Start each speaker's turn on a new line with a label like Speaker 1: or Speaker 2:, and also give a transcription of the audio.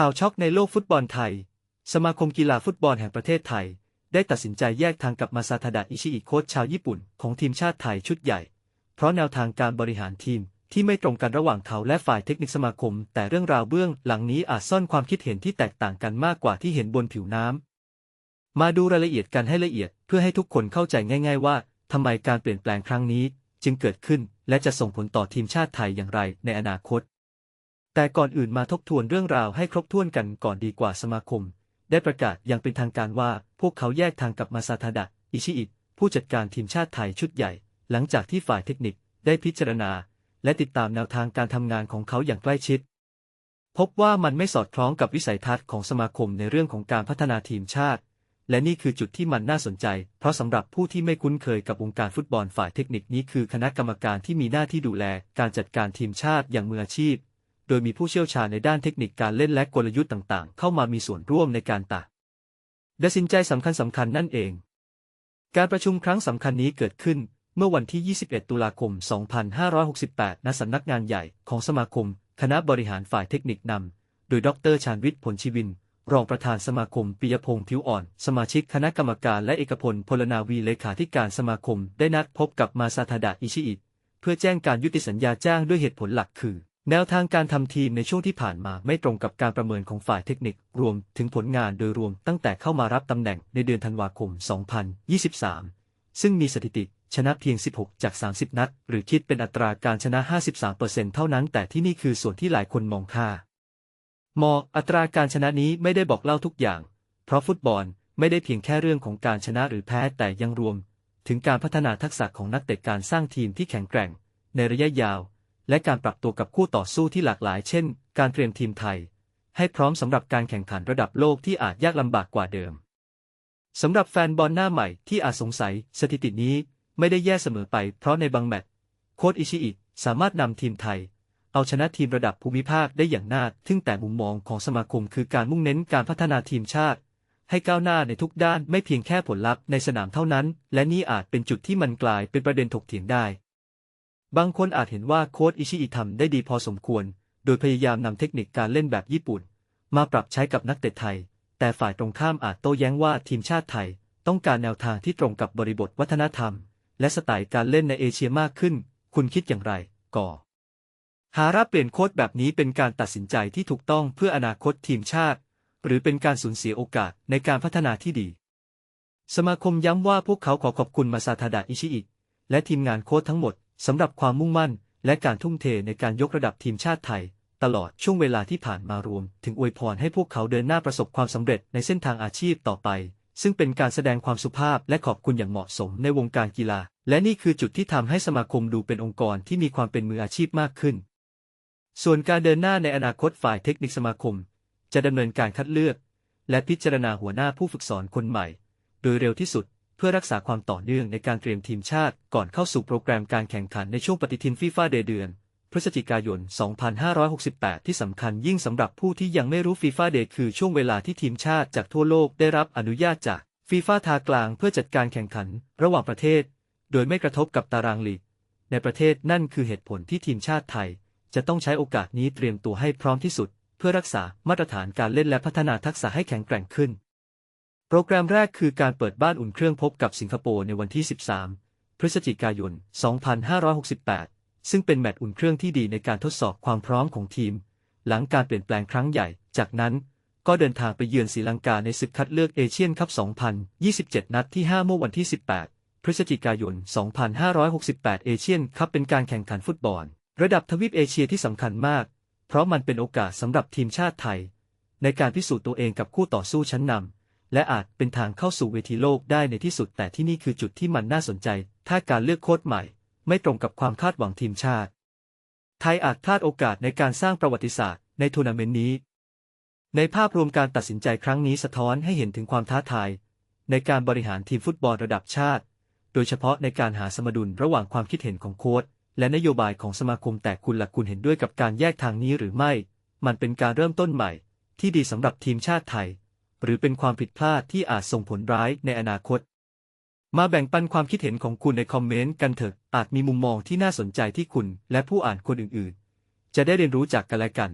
Speaker 1: ข่าวช็อกในโลกฟุตบอลไทย สมาคมกีฬาฟุตบอลแห่งประเทศไทย ได้ตัดสินใจแยกทางกับมาซาทาดะอิชิอิโค้ชชาวญี่ปุ่นของทีมชาติไทยชุดใหญ่ เพราะแนวทางการบริหารทีมที่ไม่ตรงกันระหว่างเขาและฝ่ายเทคนิคสมาคม แต่เรื่องราวเบื้องหลังนี้อาจซ่อนความคิดเห็นที่แตกต่างกันมากกว่าที่เห็นบนผิวน้ำ มาดูรายละเอียดกันให้ละเอียดเพื่อให้ทุกคนเข้าใจง่าย ๆ ว่าทำไมการเปลี่ยนแปลงครั้งนี้ จึงเกิดขึ้นและจะส่งผลต่อทีมชาติไทยอย่างไรในอนาคต แต่ก่อนอื่นมาทบทวนเรื่องราวให้ครบถ้วนกันก่อนดีกว่าสมาคม ได้ประกาศอย่างเป็นทางการว่าพวกเขาแยกทางกับมาซาทาดะ อิชิอิผู้จัดการทีมชาติไทยชุดใหญ่ หลังจากที่ฝ่ายเทคนิคได้พิจารณา และติดตามแนวทางการทำงานของเขาอย่างใกล้ชิด พบว่ามันไม่สอดคล้องกับวิสัยทัศน์ของสมาคมในเรื่องของการพัฒนาทีมชาติ และนี่คือจุดที่มันน่าสนใจ เพราะสำหรับผู้ที่ไม่คุ้นเคยกับวงการฟุตบอลฝ่ายเทคนิคนี้คือคณะกรรมการที่มีหน้าที่ดูแล การจัดการทีมชาติอย่างมืออาชีพ โดยมีผู้เชี่ยวชาญในด้านเทคนิคการเล่นและกลยุทธ์ต่างๆ เข้ามามีส่วนร่วมในการตัดตัดสินใจสำคัญสำคัญนั่นเอง การประชุมครั้งสำคัญนี้เกิดขึ้นเมื่อวันที่ 21 ตุลาคม 2568 ณ สำนักงานใหญ่ของสมาคม คณะบริหารฝ่ายเทคนิคนำ โดยดรชาญวิทย์ผลชีวิน รองประธานสมาคมปิยพงษ์ผิวอ่อน สมาชิกคณะกรรมการและเอกพล พลนาวีเลขาธิการสมาคม ได้นัดพบกับมาซาทาดะอิชิอิเพื่อแจ้งการยุติสัญญาจ้างด้วยเหตุผลหลักคือ แนวทางการทำทีมในช่วงที่ผ่านมาไม่ตรงกับการประเมินของฝ่ายเทคนิค รวมถึงผลงานโดยรวมตั้งแต่เข้ามารับตำแหน่งในเดือนธันวาคม 2023 ซึ่งมีสถิติชนะเพียง 16 จาก 30 นัด หรือคิดเป็นอัตราการชนะ 53%เท่านั้น แต่ที่นี่คือส่วนที่หลายคนมองค่ามออัตราการชนะนี้ไม่ได้บอกเล่าทุกอย่าง เพราะฟุตบอลไม่ได้เพียงแค่เรื่องของการชนะหรือแพ้แต่ยังรวม ถึงการพัฒนาทักษะของนักเตะการสร้างทีมที่แข็งแกร่ง ในระยะยาว และการปรับตัวกับคู่ต่อสู้ที่หลากหลายเช่น การเตรียมทีมไทย ให้พร้อมสำหรับการแข่งขันระดับโลกที่อาจยากลำบากกว่าเดิมสำหรับแฟนบอลหน้าใหม่ที่อาจสงสัยสถิตินี้ไม่ได้แย่เสมอไปเพราะในบางแมตช์โค้ชอิชิอิสามารถนำทีมไทย เอาชนะทีมระดับภูมิภาคได้อย่างน่าทึ่งแต่มุมมองของสมาคมคือการมุ่งเน้นการพัฒนาทีมชาติ ให้ก้าวหน้าในทุกด้านไม่เพียงแค่ผลลัพธ์ในสนามเท่านั้น และนี่อาจเป็นจุดที่มันกลายเป็นประเด็นถกเถียงได้ บางคนอาจเห็นว่าโค้ชอิชิอิทำได้ดีพอสมควร โดยพยายามนำเทคนิคการเล่นแบบญี่ปุ่น มาปรับใช้กับนักเตะไทย แต่ฝ่ายตรงข้ามอาจโต้แย้งว่าทีมชาติไทย ต้องการแนวทางที่ตรงกับบริบทวัฒนธรรม และสไตล์การเล่นในเอเชียมากขึ้น คุณคิดอย่างไร ก่อ หารับเปลี่ยนโค้ชแบบนี้เป็นการตัดสินใจที่ถูกต้องเพื่ออนาคตทีมชาติ หรือเป็นการสูญเสียโอกาสในการพัฒนาที่ดี สมาคมย้ำว่าพวกเขาขอขอบคุณมาซาทาดะอิชิอิและทีมงานโค้ชทั้งหมด สำหรับความมุ่งมั่น และการทุ่มเทในการยกระดับทีมชาติไทย ตลอดช่วงเวลาที่ผ่านมารวม ถึงอวยพรให้พวกเขาเดินหน้าประสบความสำเร็จในเส้นทางอาชีพต่อไป ซึ่งเป็นการแสดงความสุภาพและขอบคุณอย่างเหมาะสมในวงการกีฬา และนี่คือจุดที่ทำให้สมาคมดูเป็นองค์กรที่มีความเป็นมืออาชีพมากขึ้น ส่วนการเดินหน้าในอนาคตฝ่ายเทคนิคสมาคม จะดำเนินการคัดเลือก และพิจารณาหัวหน้าผู้ฝึกสอนคนใหม่ โดยเร็วที่สุด เพื่อรักษาความต่อเนื่องในการเตรียมทีมชาติ ก่อนเข้าสู่โปรแกรมการแข่งขันในช่วงปฏิทินฟีฟ่าเดย์เดือน พฤศจิกายน 2568 ที่สำคัญยิ่งสำหรับผู้ที่ยังไม่รู้ฟีฟ่าเดย์คือช่วงเวลาที่ทีมชาติจากทั่วโลกได้รับอนุญาตจากฟีฟ่าทากลางเพื่อจัดการแข่งขันระหว่างประเทศ โดยไม่กระทบกับตารางลีก ในประเทศนั่นคือเหตุผลที่ทีมชาติไทย จะต้องใช้โอกาสนี้เตรียมตัวให้พร้อมที่สุด เพื่อรักษามาตรฐานการเล่นและพัฒนาทักษะให้แข็งแกร่งขึ้น โปรแกรมแรกคือการเปิดบ้านอุ่นเครื่องพบกับสิงคโปร์ในวันที่ 13 พฤศจิกายน 2568 ซึ่งเป็นแมตช์อุ่นเครื่องที่ดีในการทดสอบความพร้อมของทีม หลังการเปลี่ยนแปลงครั้งใหญ่ จากนั้นก็เดินทางไปเยือนศรีลังกาในศึกคัดเลือกเอเชียนคัพ 2027 นัดที่ 5 เมื่อวันที่ 18 พฤศจิกายน 2568 เอเชียนคัพเป็นการแข่งขันฟุตบอล ระดับทวีปเอเชียที่สำคัญมาก เพราะมันเป็นโอกาสสำหรับทีมชาติไทย ในการพิสูจน์ตัวเองกับคู่ต่อสู้ชั้นนำ และอาจเป็นทางเข้าสู่เวทีโลกได้ในที่สุด แต่ที่นี่คือจุดที่มันน่าสนใจ ถ้าการเลือกโค้ชใหม่ ไม่ตรงกับความคาดหวังทีมชาติ ไทยอาจพลาดโอกาสในการสร้างประวัติศาสตร์ในทัวร์นาเมนต์นี้ ในภาพรวมการตัดสินใจครั้งนี้สะท้อนให้เห็นถึงความท้าทาย ในการบริหารทีมฟุตบอลระดับชาติ โดยเฉพาะในการหาสมดุลระหว่างความคิดเห็นของโค้ชและนโยบายของสมาคมแต่คุณหลักคุณเห็นด้วยกับการแยกทางนี้หรือไม่ มันเป็นการเริ่มต้นใหม่ ที่ดีสำหรับทีมชาติไทย หรือเป็นความผิดพลาดที่อาจส่งผลร้ายในอนาคต มาแบ่งปันความคิดเห็นของคุณในคอมเมนต์กันเถอะ อาจมีมุมมองที่น่าสนใจที่คุณและผู้อ่านคนอื่นๆ จะได้เรียนรู้จากกันและกัน